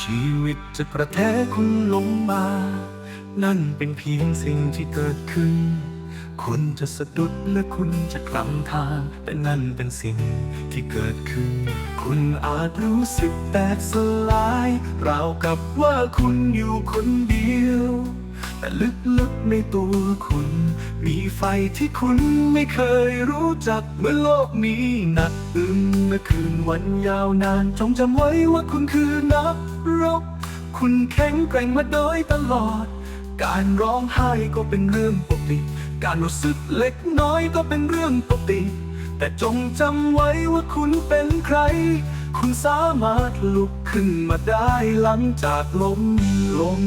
ชีวิตจะกระแทกคุณลงมา นั่นเป็นเพียงสิ่งที่เกิดขึ้น คุณจะสะดุดและคุณจะกลำทาง แต่นั่นเป็นสิ่งที่เกิดขึ้น คุณอาจรู้สึกแตกสลาย ราวกับว่าคุณอยู่คนเดียว ลึกๆในตัวคุณ มีไฟที่คุณไม่เคยรู้จักเมื่อโลกนี้หนักอึ้งเมื่อคืนวันยาวนานจงจำไว้ว่าคุณคือนักรบ คุณแข็งแกร่งมาโดยตลอด การร้องไห้ก็เป็นเรื่องปกติ การรู้สึกเล็กน้อยก็เป็นเรื่องปกติ แต่จงจำไว้ว่าคุณเป็นใคร คุณสามารถลุกขึ้นมาได้หลังจากล้มลง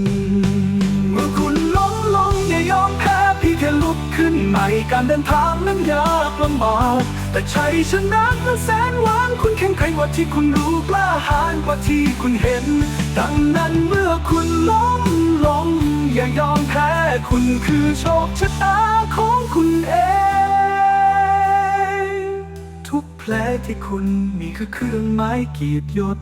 การเดินทางนั้นยากลำบากแต่ชัยชนะนั้นแสนหวานคุณแข็งแกร่งกว่าที่คุณรู้กล้าหาญกว่าที่คุณเห็น ดังนั้นเมื่อคุณล้มลงอย่ายอมแพ้คุณคือโชคชะตาของคุณเองทุกแผลที่คุณมีคือเครื่องไม้กรีดยศ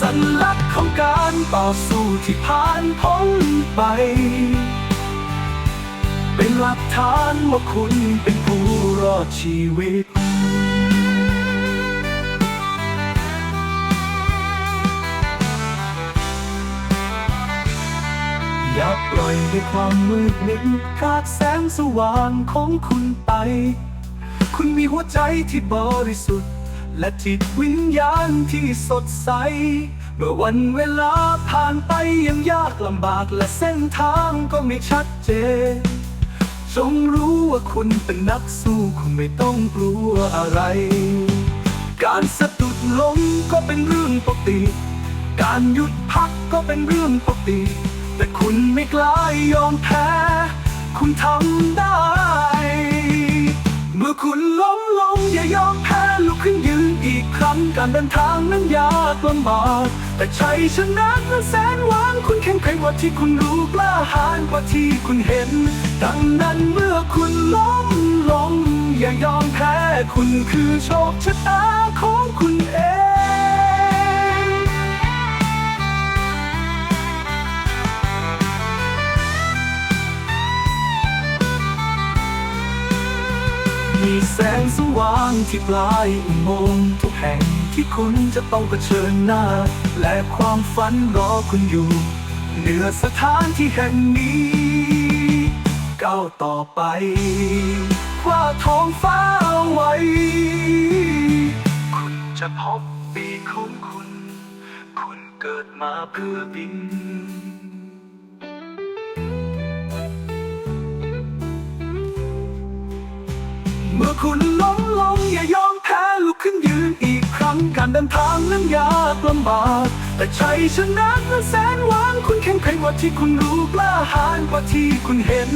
สัญลักษณ์ของการต่อสู้ที่ผ่านพ้นไป เป็นหลักฐานว่าคุณเป็นผู้รอดชีวิต อย่าปล่อยให้ความมืดมิดขาดแสงสว่างของคุณไป คุณมีหัวใจที่บริสุทธิ์ และจิตวิญญาณที่สดใสเมื่อวันเวลาผ่านไปยังยากลำบากและเส้นทางก็ไม่ชัดเจน จงรู้ว่าคุณเป็นนักสู้คุณไม่ต้องกลัวอะไร การสะดุดล้มก็เป็นเรื่องปกติ การหยุดพักก็เป็นเรื่องปกติ แต่คุณไม่กล้ายอมแพ้ คุณทำได้ เมื่อคุณล้มลงอย่ายอมแพ้ลุกขึ้นยืนอีกครั้งการเดินทางนั้นยากลำบาก แต่ชัยชนะนั้นแสนหวานคุณแข็งแกร่งกว่าที่คุณรู้กล้าหาญกว่าที่คุณเห็น ดังนั้นเมื่อคุณล้มลงอย่ายอมแพ้คุณคือโชคชะตาของคุณเองมีแสงสว่างที่ปลายอุโมงค์ทุกแห่ง ที่คุณจะต้องเผชิญหน้า และความฝันรอคุณอยู่ เหนือสถานที่แห่งนี้ก้าวต่อไปคว้าท้องฟ้าเอาไว้ คุณจะพบปีของคุณ คุณเกิดมาเพื่อบินเมื่อคุณล้มลงอย่ายอมแพ้ลุกขึ้นยืนอีก การเดินทางนั้นยากลำบาก แต่ชัยชนะนั้นแสนหวานคุณแข็งแกร่งกว่าที่คุณรู้กล้าหาญกว่าที่คุณเห็น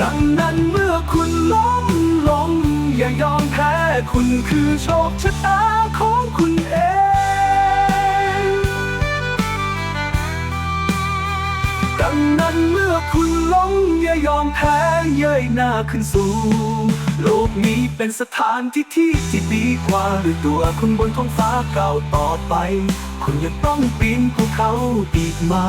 ดังนั้นเมื่อคุณล้มลงอย่ายอมแพ้คุณคือโชคชะตาของคุณเองดังนั้นเมื่อคุณ ล้มอย่ายอมแพ้เย้ยหน้าขึ้นสู่โลกนี้เป็นสถานที่ที่ที่ดีกว่าด้วยตัวคุณบนท้องฟ้าเก่าต่อไป คุณยังต้องปีนภูเขาอีกมา